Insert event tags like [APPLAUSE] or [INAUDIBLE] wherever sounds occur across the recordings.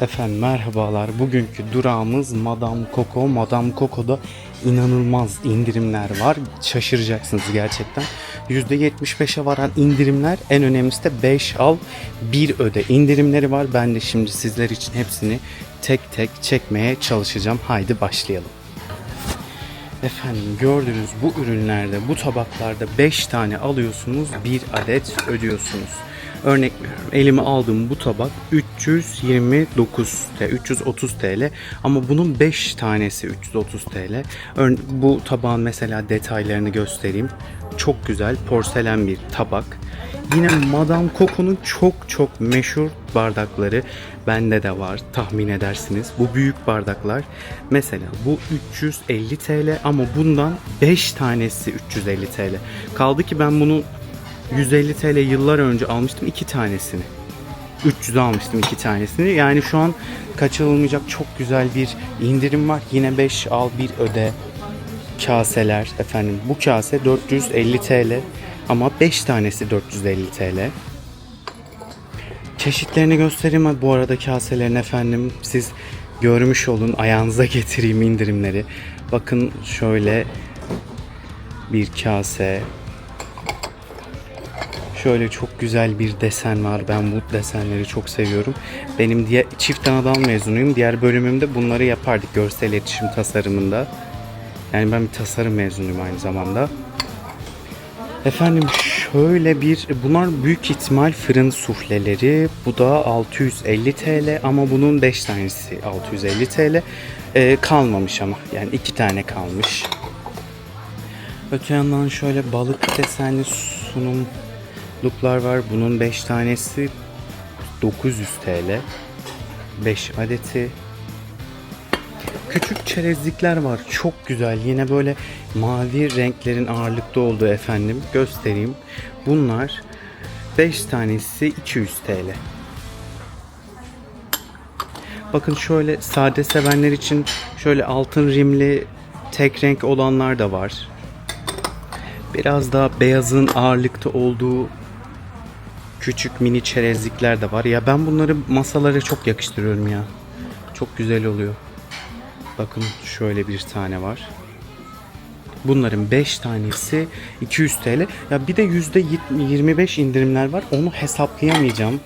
Efendim merhabalar. Bugünkü durağımız Madame Coco. Madame Coco'da inanılmaz indirimler var. Şaşıracaksınız gerçekten. %75'e varan indirimler en önemlisi de 5 al 1 öde indirimleri var. Ben de şimdi sizler için hepsini tek tek çekmeye çalışacağım. Haydi başlayalım. Efendim gördüğünüz bu ürünlerde, bu tabaklarda 5 tane alıyorsunuz, 1 adet ödüyorsunuz. Örnek veriyorum. Elime aldığım bu tabak 329 TL, 330 TL ama bunun 5 tanesi 330 TL. Örne bu tabağın mesela detaylarını göstereyim. Çok güzel porselen bir tabak. Yine Madame Coco'nun çok çok meşhur bardakları bende de var tahmin edersiniz. Bu büyük bardaklar mesela bu 350 TL ama bundan 5 tanesi 350 TL. Kaldı ki ben bunu 150 TL yıllar önce almıştım iki tanesini. 300'e almıştım iki tanesini. Yani şu an kaçırılmayacak çok güzel bir indirim var. Yine 5 al 1 öde kaseler efendim. Bu kase 450 TL ama 5 tanesi 450 TL. Çeşitlerini göstereyim bu arada kaselerin efendim. Siz görmüş olun ayağınıza [LAUGHS] getireyim indirimleri. Bakın şöyle bir kase. Şöyle çok güzel bir desen var. Ben bu desenleri çok seviyorum. Benim diye çift anadan mezunuyum. Diğer bölümümde bunları yapardık görsel iletişim tasarımında. Yani ben bir tasarım mezunuyum aynı zamanda. Efendim şöyle bir bunlar büyük ihtimal fırın sufleleri. Bu da 650 TL ama bunun 5 tanesi 650 TL. Ee, kalmamış ama yani 2 tane kalmış. Öte yandan şöyle balık desenli sunumluklar var. Bunun 5 tanesi 900 TL. 5 adeti. Küçük çerezlikler var. Çok güzel. Yine böyle mavi renklerin ağırlıkta olduğu efendim. Göstereyim. Bunlar 5 tanesi 200 TL. Bakın şöyle sade sevenler için şöyle altın rimli tek renk olanlar da var. Biraz daha beyazın ağırlıkta olduğu küçük mini çerezlikler de var. Ya ben bunları masalara çok yakıştırıyorum ya. Çok güzel oluyor. Bakın şöyle bir tane var. Bunların 5 tanesi 200 TL. Ya bir de %25 indirimler var. Onu hesaplayamayacağım.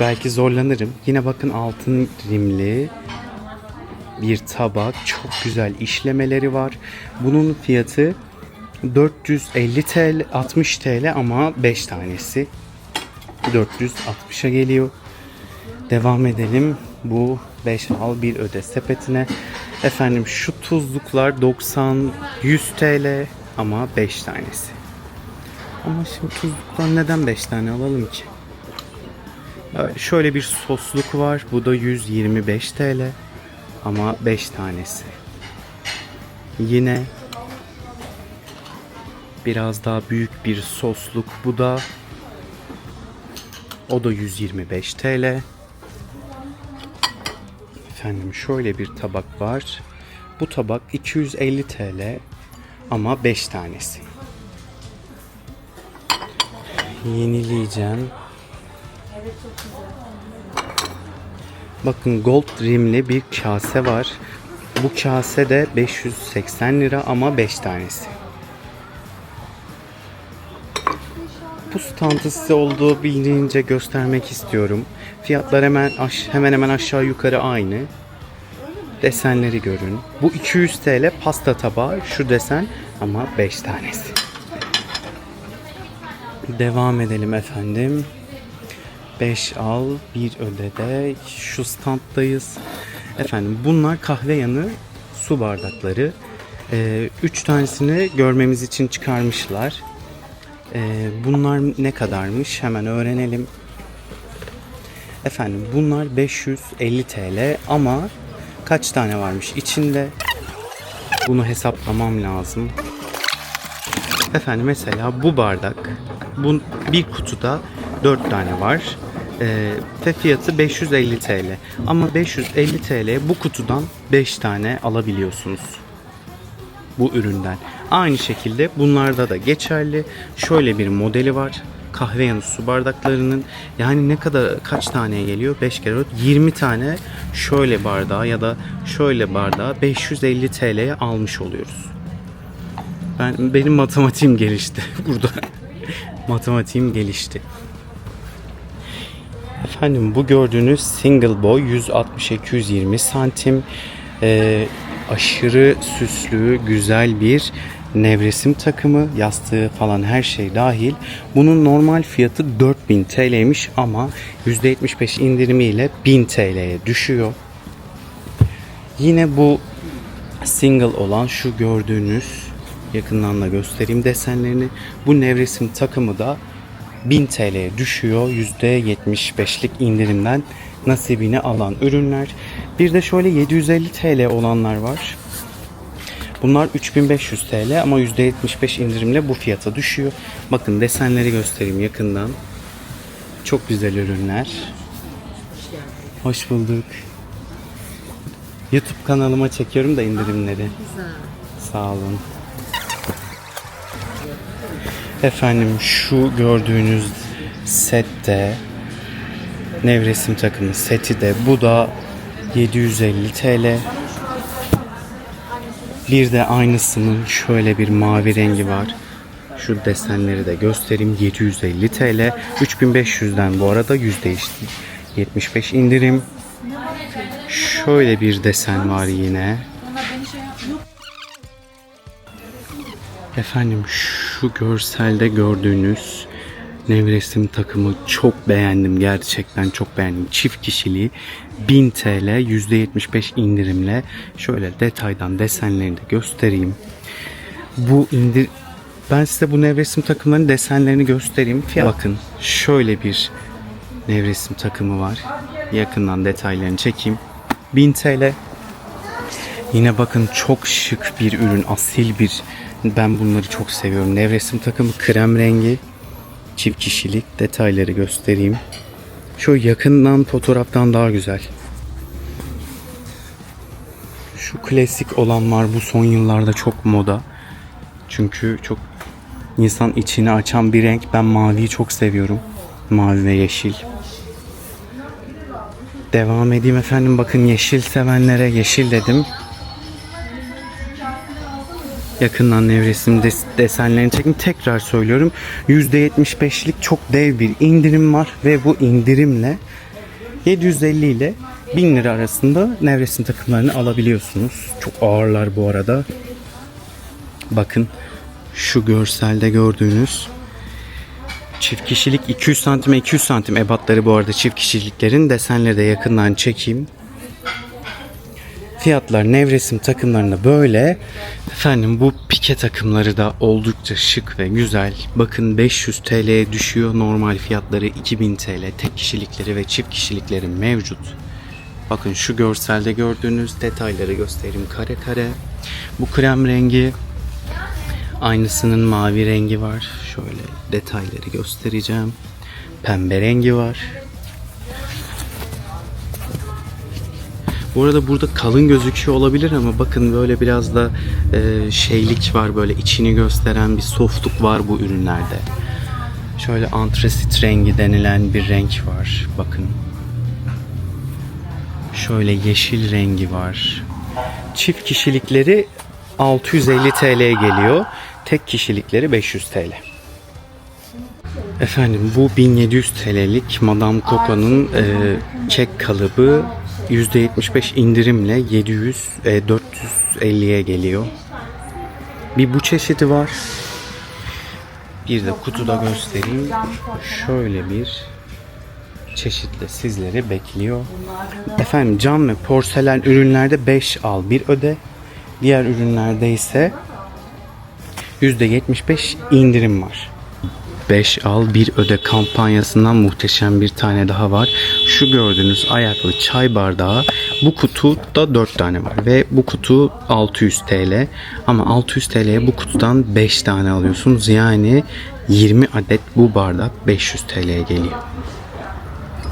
Belki zorlanırım. Yine bakın altın rimli bir tabak. Çok güzel işlemeleri var. Bunun fiyatı 450 TL, 60 TL ama 5 tanesi 460'a geliyor. Devam edelim. Bu 5 al 1 öde sepetine. Efendim şu tuzluklar 90 100 TL ama 5 tanesi. Ama şimdi tuzluktan neden 5 tane alalım ki? Evet, şöyle bir sosluk var. Bu da 125 TL ama 5 tanesi. Yine biraz daha büyük bir sosluk. Bu da o da 125 TL. Efendim şöyle bir tabak var. Bu tabak 250 TL ama 5 tanesi. Yenileyeceğim. Bakın gold rimli bir kase var. Bu kase de 580 lira ama 5 tanesi. Bu standı size olduğu bilince göstermek istiyorum. Fiyatlar hemen hemen hemen aşağı yukarı aynı. Desenleri görün. Bu 200 TL pasta tabağı şu desen ama 5 tanesi. Devam edelim efendim. 5 al, 1 ödede. Şu standdayız. Efendim bunlar kahve yanı su bardakları. 3 tanesini görmemiz için çıkarmışlar. Ee, bunlar ne kadarmış? Hemen öğrenelim. Efendim bunlar 550 TL ama kaç tane varmış içinde? Bunu hesaplamam lazım. Efendim mesela bu bardak bu bir kutuda 4 tane var. Ee, ve fiyatı 550 TL. Ama 550 TL bu kutudan 5 tane alabiliyorsunuz. bu üründen. Aynı şekilde bunlarda da geçerli. Şöyle bir modeli var. Kahve yanı su bardaklarının yani ne kadar kaç taneye geliyor? 5 kere 4, 20 tane şöyle bardağı ya da şöyle bardağı 550 TL'ye almış oluyoruz. Ben benim matematiğim gelişti [LAUGHS] burada. matematiğim gelişti. Efendim bu gördüğünüz single boy 160-220 santim Ee, aşırı süslü güzel bir nevresim takımı yastığı falan her şey dahil. Bunun normal fiyatı 4000 TL'ymiş ama %75 indirimiyle 1000 TL'ye düşüyor. Yine bu single olan şu gördüğünüz yakından da göstereyim desenlerini. Bu nevresim takımı da 1000 TL'ye düşüyor. %75'lik indirimden nasibini alan ürünler. Bir de şöyle 750 TL olanlar var. Bunlar 3500 TL ama %75 indirimle bu fiyata düşüyor. Bakın desenleri göstereyim yakından. Çok güzel ürünler. Hoş bulduk. YouTube kanalıma çekiyorum da indirimleri. Sağ olun. Efendim şu gördüğünüz sette nevresim takımı seti de bu da 750 TL. Bir de aynısının şöyle bir mavi rengi var. Şu desenleri de göstereyim. 750 TL. 3500'den bu arada yüzde işte 75 indirim. Şöyle bir desen var yine. Efendim şu görselde gördüğünüz nevresim takımı çok beğendim. Gerçekten çok beğendim. Çift kişiliği 1000 TL %75 indirimle şöyle detaydan desenlerini de göstereyim. Bu indir ben size bu nevresim takımlarının desenlerini göstereyim. Fiyat bakın şöyle bir nevresim takımı var. Yakından detaylarını çekeyim. 1000 TL Yine bakın çok şık bir ürün, asil bir. Ben bunları çok seviyorum. Nevresim takımı krem rengi. Çift kişilik detayları göstereyim. Şu yakından fotoğraftan daha güzel. Şu klasik olan var bu son yıllarda çok moda. Çünkü çok insan içini açan bir renk. Ben maviyi çok seviyorum. Mavi ve yeşil. Devam edeyim efendim. Bakın yeşil sevenlere yeşil dedim. Yakından nevresim des- desenlerini çekin. Tekrar söylüyorum. %75'lik çok dev bir indirim var ve bu indirimle 750 ile 1000 lira arasında nevresim takımlarını alabiliyorsunuz. Çok ağırlar bu arada. Bakın şu görselde gördüğünüz çift kişilik 200 santime 200 santim ebatları bu arada çift kişiliklerin desenleri de yakından çekeyim. Fiyatlar nevresim takımlarında böyle. Efendim bu pike takımları da oldukça şık ve güzel. Bakın 500 TL'ye düşüyor. Normal fiyatları 2000 TL. Tek kişilikleri ve çift kişilikleri mevcut. Bakın şu görselde gördüğünüz detayları göstereyim kare kare. Bu krem rengi aynısının mavi rengi var. Şöyle detayları göstereceğim. Pembe rengi var. Bu arada burada kalın gözüküyor olabilir ama bakın böyle biraz da e, şeylik var böyle içini gösteren bir softluk var bu ürünlerde. Şöyle antresit rengi denilen bir renk var. Bakın. Şöyle yeşil rengi var. Çift kişilikleri 650 TL'ye geliyor. Tek kişilikleri 500 TL. Efendim bu 1700 TL'lik Madame Coco'nun e, kek kalıbı %75 indirimle 700 e, 450'ye geliyor. Bir bu çeşidi var. Bir de kutuda göstereyim. Şöyle bir çeşitle sizleri bekliyor. Efendim cam ve porselen ürünlerde 5 al 1 öde. Diğer ürünlerde ise %75 indirim var. 5 al 1 öde kampanyasından muhteşem bir tane daha var. Şu gördüğünüz ayaklı çay bardağı bu kutuda 4 tane var ve bu kutu 600 TL ama 600 TL'ye bu kutudan 5 tane alıyorsunuz. Yani 20 adet bu bardak 500 TL'ye geliyor.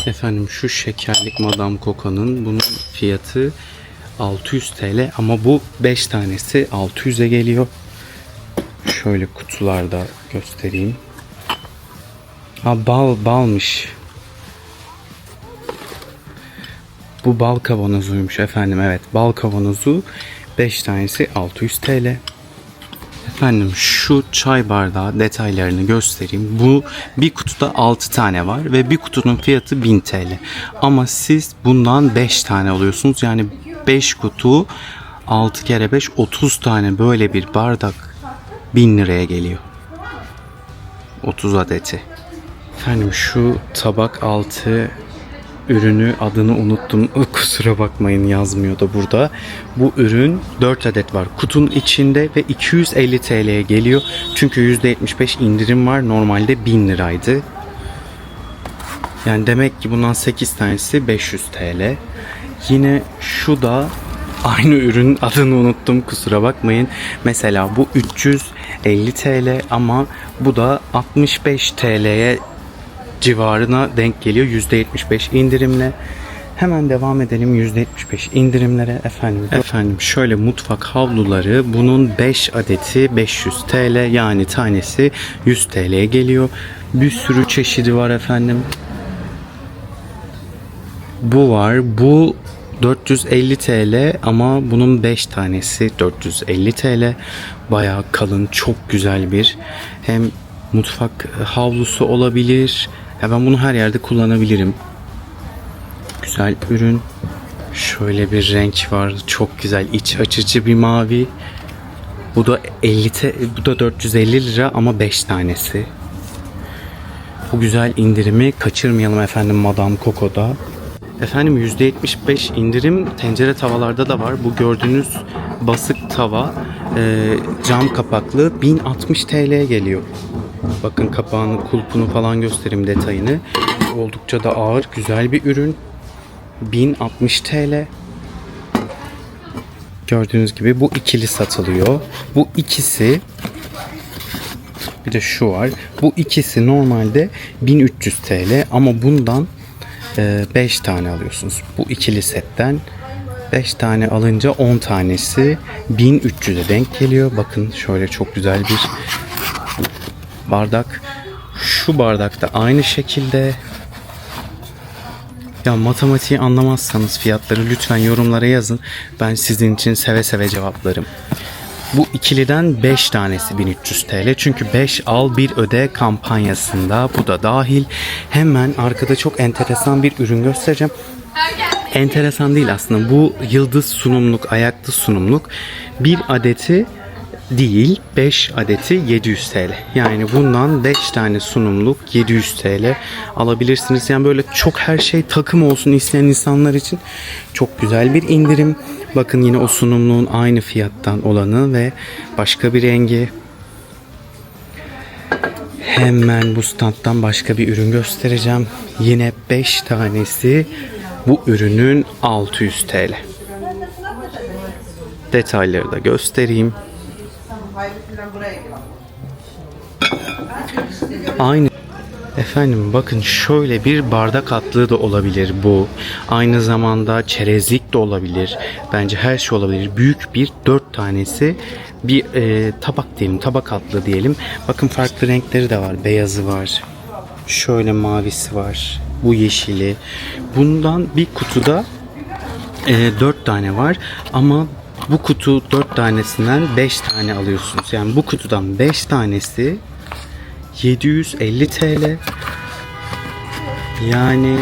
Efendim şu şekerlik Madame Coco'nun bunun fiyatı 600 TL ama bu 5 tanesi 600'e geliyor. Şöyle kutularda göstereyim. Ha bal balmış. Bu bal kavanozuymuş efendim. Evet bal kavanozu 5 tanesi 600 TL. Efendim şu çay bardağı detaylarını göstereyim. Bu bir kutuda 6 tane var ve bir kutunun fiyatı 1000 TL. Ama siz bundan 5 tane alıyorsunuz. Yani 5 kutu 6 kere 5 30 tane böyle bir bardak 1000 liraya geliyor. 30 adeti. Efendim şu tabak altı ürünü adını unuttum. Kusura bakmayın yazmıyor da burada. Bu ürün 4 adet var kutunun içinde ve 250 TL'ye geliyor. Çünkü %75 indirim var. Normalde 1000 liraydı. Yani demek ki bundan 8 tanesi 500 TL. Yine şu da aynı ürün adını unuttum kusura bakmayın. Mesela bu 350 TL ama bu da 65 TL'ye civarına denk geliyor %75 indirimle. Hemen devam edelim %75 indirimlere efendim. Efendim şöyle mutfak havluları bunun 5 adeti 500 TL yani tanesi 100 TL'ye geliyor. Bir sürü çeşidi var efendim. Bu var. Bu 450 TL ama bunun 5 tanesi 450 TL. Bayağı kalın, çok güzel bir hem mutfak havlusu olabilir. Ya ben bunu her yerde kullanabilirim. Güzel ürün. Şöyle bir renk var. Çok güzel iç açıcı bir mavi. Bu da 50 te- bu da 450 lira ama 5 tanesi. Bu güzel indirimi kaçırmayalım efendim Madame Coco'da. Efendim %75 indirim tencere tavalarda da var. Bu gördüğünüz basık tava e, cam kapaklı 1060 TL'ye geliyor. Bakın kapağını, kulpunu falan göstereyim detayını. Oldukça da ağır, güzel bir ürün. 1060 TL. Gördüğünüz gibi bu ikili satılıyor. Bu ikisi bir de şu var. Bu ikisi normalde 1300 TL ama bundan 5 tane alıyorsunuz. Bu ikili setten 5 tane alınca 10 tanesi 1300'e denk geliyor. Bakın şöyle çok güzel bir bardak. Şu bardak da aynı şekilde. Ya matematiği anlamazsanız fiyatları lütfen yorumlara yazın. Ben sizin için seve seve cevaplarım. Bu ikiliden 5 tanesi 1300 TL. Çünkü 5 al bir öde kampanyasında bu da dahil. Hemen arkada çok enteresan bir ürün göstereceğim. Enteresan değil aslında. Bu yıldız sunumluk, ayaklı sunumluk bir adeti değil 5 adeti 700 TL. Yani bundan 5 tane sunumluk 700 TL alabilirsiniz. Yani böyle çok her şey takım olsun isteyen insanlar için çok güzel bir indirim. Bakın yine o sunumluğun aynı fiyattan olanı ve başka bir rengi. Hemen bu standtan başka bir ürün göstereceğim. Yine 5 tanesi bu ürünün 600 TL. Detayları da göstereyim. Aynı Efendim bakın şöyle bir bardak atlığı da olabilir bu. Aynı zamanda çerezlik de olabilir. Bence her şey olabilir. Büyük bir dört tanesi bir e, tabak diyelim, tabak atlı diyelim. Bakın farklı renkleri de var. Beyazı var. Şöyle mavisi var. Bu yeşili. Bundan bir kutuda e, 4 tane var ama bu kutu 4 tanesinden 5 tane alıyorsunuz. Yani bu kutudan 5 tanesi 750 TL. Yani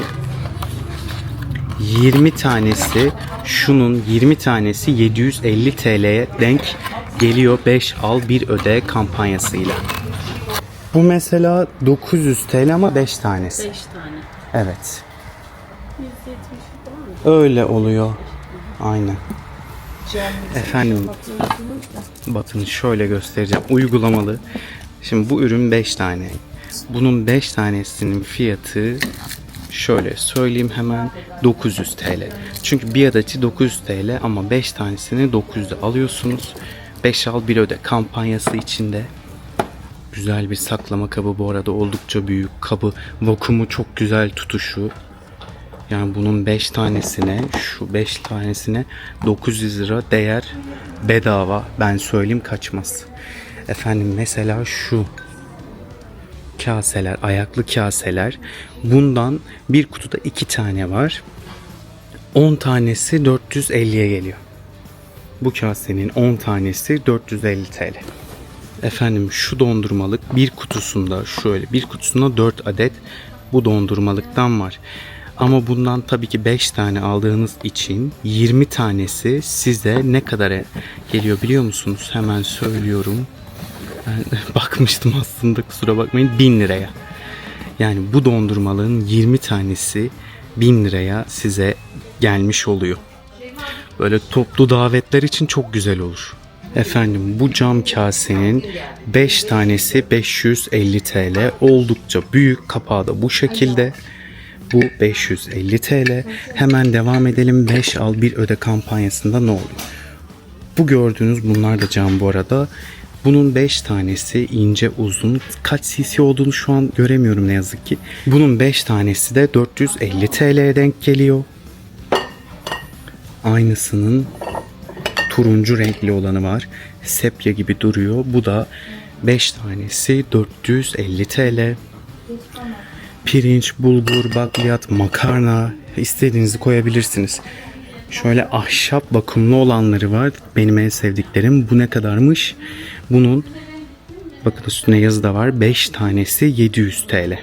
20 tanesi şunun 20 tanesi 750 TL'ye denk geliyor 5 al 1 öde kampanyasıyla. Bu mesela 900 TL ama 5 tanesi. 5 tane. Evet. 170 falan mı? Öyle oluyor. Aynen. Efendim bakın şöyle göstereceğim. Uygulamalı. Şimdi bu ürün 5 tane. Bunun 5 tanesinin fiyatı şöyle söyleyeyim hemen 900 TL. Çünkü bir adeti 900 TL ama 5 tanesini 900'e alıyorsunuz. 5 al 1 öde kampanyası içinde. Güzel bir saklama kabı bu arada oldukça büyük kabı. Vakumu çok güzel tutuşu. Yani bunun 5 tanesine şu 5 tanesine 900 lira değer bedava. Ben söyleyeyim kaçmaz. Efendim mesela şu kaseler, ayaklı kaseler. Bundan bir kutuda 2 tane var. 10 tanesi 450'ye geliyor. Bu kasenin 10 tanesi 450 TL. Efendim şu dondurmalık bir kutusunda şöyle bir kutusunda 4 adet bu dondurmalıktan var. Ama bundan tabii ki 5 tane aldığınız için 20 tanesi size ne kadara geliyor biliyor musunuz? Hemen söylüyorum. Ben [LAUGHS] bakmıştım aslında kusura bakmayın 1000 liraya. Yani bu dondurmalığın 20 tanesi 1000 liraya size gelmiş oluyor. Böyle toplu davetler için çok güzel olur. Efendim bu cam kasenin 5 tanesi 550 TL. Oldukça büyük kapağı da bu şekilde. Bu 550 TL. Hemen devam edelim. 5 al 1 öde kampanyasında ne oluyor? Bu gördüğünüz bunlar da cam bu arada. Bunun 5 tanesi ince uzun. Kaç cc olduğunu şu an göremiyorum ne yazık ki. Bunun 5 tanesi de 450 TL'ye denk geliyor. Aynısının turuncu renkli olanı var. Sepya gibi duruyor. Bu da 5 tanesi 450 TL. Pirinç, bulgur, bakliyat, makarna istediğinizi koyabilirsiniz. Şöyle ahşap bakımlı olanları var. Benim en sevdiklerim. Bu ne kadarmış? Bunun bakın üstüne yazı da var. 5 tanesi 700 TL.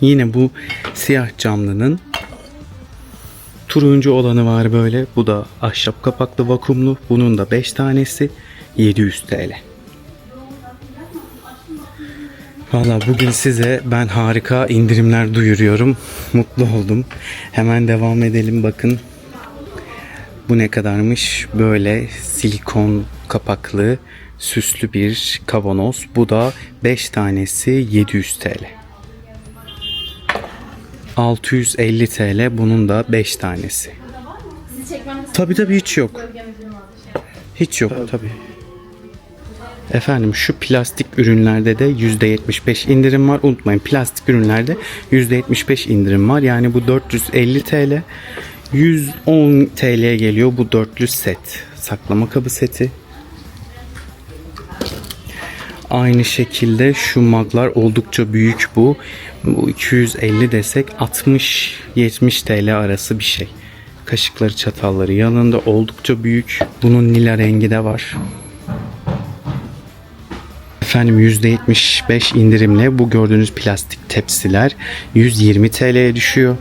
Yine bu siyah camlının turuncu olanı var böyle. Bu da ahşap kapaklı vakumlu. Bunun da 5 tanesi 700 TL. Valla bugün size ben harika indirimler duyuruyorum. Mutlu oldum. Hemen devam edelim bakın. Bu ne kadarmış? Böyle silikon kapaklı süslü bir kavanoz. Bu da 5 tanesi 700 TL. 650 TL bunun da 5 tanesi. Tabii tabii hiç yok. Hiç yok tabii. Efendim şu plastik ürünlerde de %75 indirim var. Unutmayın plastik ürünlerde %75 indirim var. Yani bu 450 TL 110 TL'ye geliyor bu dörtlü set. Saklama kabı seti. Aynı şekilde şu maglar oldukça büyük bu. Bu 250 desek 60-70 TL arası bir şey. Kaşıkları çatalları yanında oldukça büyük. Bunun lila rengi de var. Efendim %75 indirimle bu gördüğünüz plastik tepsiler 120 TL'ye düşüyor.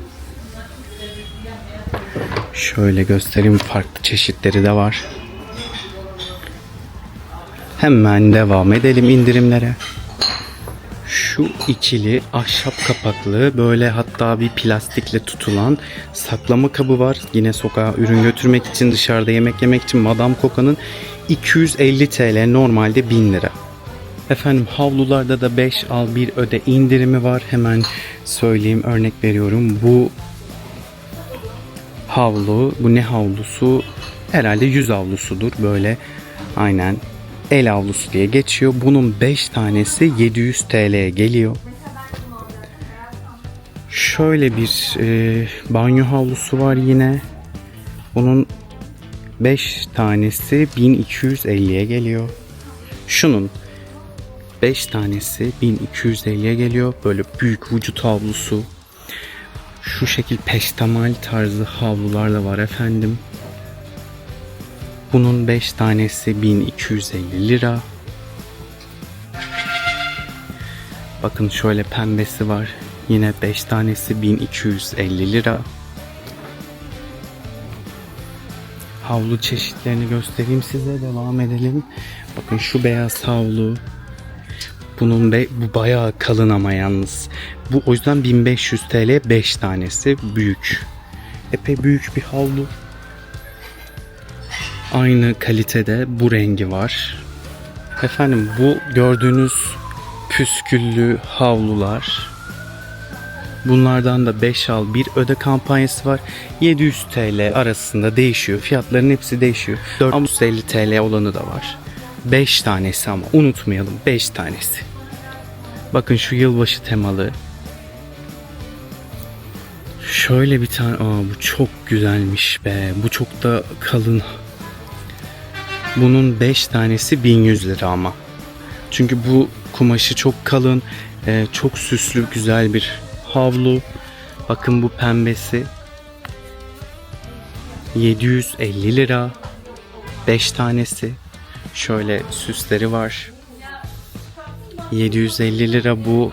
Şöyle göstereyim farklı çeşitleri de var. Hemen devam edelim indirimlere. Şu ikili ahşap kapaklı böyle hatta bir plastikle tutulan saklama kabı var. Yine sokağa ürün götürmek için dışarıda yemek yemek için Madame Coca'nın 250 TL normalde 1000 lira. Efendim havlularda da 5 al 1 öde indirimi var. Hemen söyleyeyim örnek veriyorum. Bu havlu, bu ne havlusu? Herhalde yüz havlusudur. Böyle aynen el havlusu diye geçiyor. Bunun 5 tanesi 700 TL'ye geliyor. Şöyle bir e, banyo havlusu var yine. Bunun 5 tanesi 1250'ye geliyor. Şunun 5 tanesi 1250'ye geliyor. Böyle büyük vücut havlusu. Şu şekil peştemal tarzı havlular da var efendim. Bunun 5 tanesi 1250 lira. Bakın şöyle pembesi var. Yine 5 tanesi 1250 lira. Havlu çeşitlerini göstereyim size. Devam edelim. Bakın şu beyaz havlu. Bunun be, bu bayağı kalın ama yalnız. Bu o yüzden 1500 TL 5 tanesi büyük. Epey büyük bir havlu. Aynı kalitede bu rengi var. Efendim bu gördüğünüz püsküllü havlular. Bunlardan da 5 al 1 öde kampanyası var. 700 TL arasında değişiyor. Fiyatların hepsi değişiyor. 450 TL olanı da var. 5 tanesi ama unutmayalım 5 tanesi. Bakın şu yılbaşı temalı. Şöyle bir tane, aa bu çok güzelmiş be. Bu çok da kalın. Bunun 5 tanesi 1100 lira ama. Çünkü bu kumaşı çok kalın, e, çok süslü, güzel bir havlu. Bakın bu pembesi. 750 lira. 5 tanesi. Şöyle süsleri var. 750 lira bu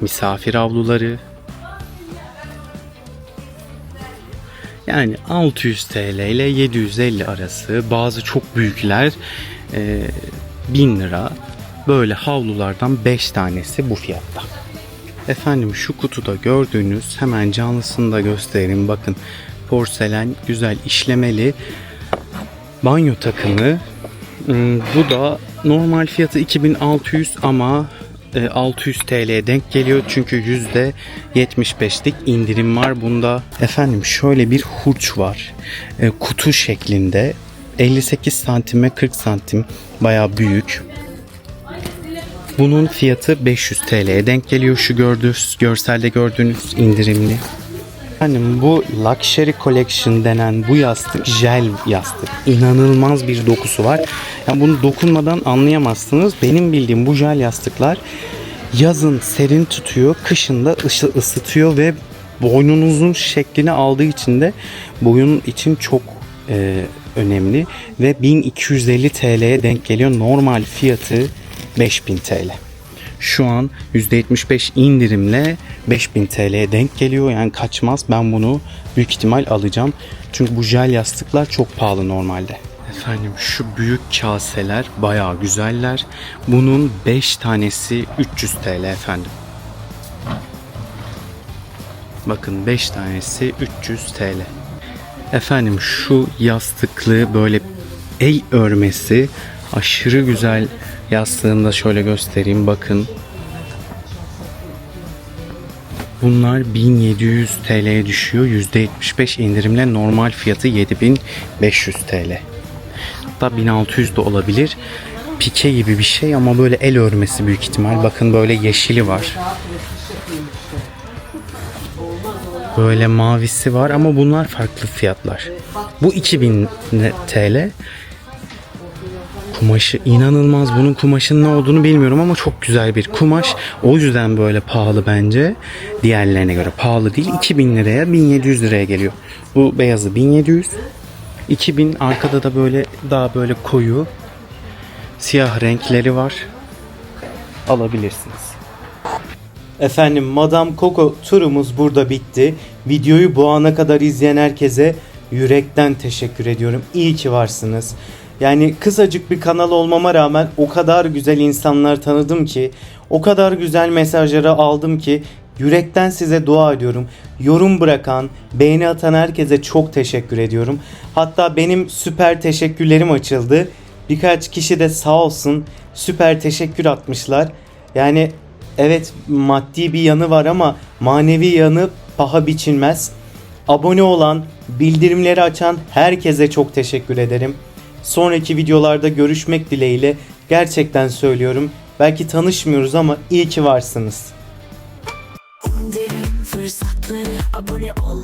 misafir havluları. Yani 600 TL ile 750 arası bazı çok büyükler e, 1000 lira. Böyle havlulardan 5 tanesi bu fiyatta. Efendim şu kutuda gördüğünüz hemen canlısını da göstereyim. Bakın porselen güzel işlemeli banyo takımı. Hmm, Bu da normal fiyatı 2600 ama e, 600 TL'ye denk geliyor çünkü yüzde 75'lik indirim var bunda. Efendim şöyle bir hurç var. E, kutu şeklinde 58 santime 40 santim bayağı büyük. Bunun fiyatı 500 TL'ye denk geliyor şu gördüğünüz görselde gördüğünüz indirimli. Efendim bu Luxury Collection denen bu yastık jel yastık. İnanılmaz bir dokusu var. Yani bunu dokunmadan anlayamazsınız. Benim bildiğim bu jel yastıklar yazın serin tutuyor, kışın da ısı- ısıtıyor ve boynunuzun şeklini aldığı için de boyun için çok e, önemli ve 1250 TL'ye denk geliyor. Normal fiyatı 5000 TL. Şu an %75 indirimle 5000 TL'ye denk geliyor. Yani kaçmaz. Ben bunu büyük ihtimal alacağım. Çünkü bu jel yastıklar çok pahalı normalde. Efendim şu büyük kaseler bayağı güzeller. Bunun 5 tanesi 300 TL efendim. Bakın 5 tanesi 300 TL. Efendim şu yastıklı böyle el örmesi aşırı güzel yastığını da şöyle göstereyim bakın. Bunlar 1700 TL'ye düşüyor. %75 indirimle normal fiyatı 7500 TL. Hatta 1600 de olabilir. Pike gibi bir şey ama böyle el örmesi büyük ihtimal. Bakın böyle yeşili var. Böyle mavisi var ama bunlar farklı fiyatlar. Bu 2000 TL. Kumaşı inanılmaz. Bunun kumaşının ne olduğunu bilmiyorum ama çok güzel bir kumaş. O yüzden böyle pahalı bence. Diğerlerine göre pahalı değil. 2000 liraya 1700 liraya geliyor. Bu beyazı 1700. 2000 arkada da böyle daha böyle koyu siyah renkleri var. Alabilirsiniz. Efendim Madame Coco turumuz burada bitti. Videoyu bu ana kadar izleyen herkese yürekten teşekkür ediyorum. İyi ki varsınız. Yani kısacık bir kanal olmama rağmen o kadar güzel insanlar tanıdım ki, o kadar güzel mesajları aldım ki yürekten size dua ediyorum. Yorum bırakan, beğeni atan herkese çok teşekkür ediyorum. Hatta benim süper teşekkürlerim açıldı. Birkaç kişi de sağ olsun süper teşekkür atmışlar. Yani evet maddi bir yanı var ama manevi yanı paha biçilmez. Abone olan, bildirimleri açan herkese çok teşekkür ederim. Sonraki videolarda görüşmek dileğiyle gerçekten söylüyorum. Belki tanışmıyoruz ama iyi ki varsınız. Fırsatları abone ol